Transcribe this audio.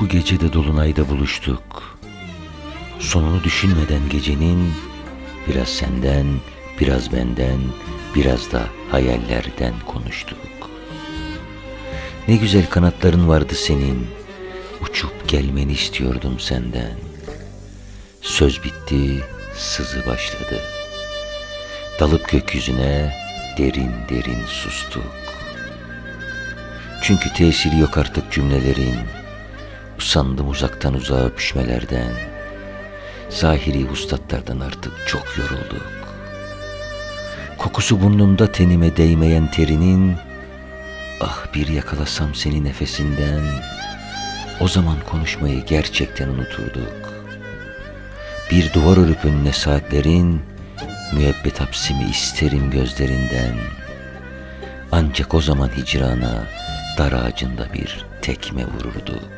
Bu gece de Dolunay'da buluştuk. Sonunu düşünmeden gecenin biraz senden, biraz benden, biraz da hayallerden konuştuk. Ne güzel kanatların vardı senin. Uçup gelmeni istiyordum senden. Söz bitti, sızı başladı. Dalıp gökyüzüne derin derin sustuk. Çünkü tesiri yok artık cümlelerin. Usandım uzaktan uzağa öpüşmelerden. Zahiri vuslatlardan artık çok yorulduk. Kokusu burnumda tenime değmeyen terinin, ah bir yakalasam seni nefesinden, o zaman konuşmayı gerçekten unuturduk. Bir duvar örüp önüne saatlerin, müebbet hapsimi isterim gözlerinden. Ancak o zaman hicrana, dar ağacında bir tekme vururduk.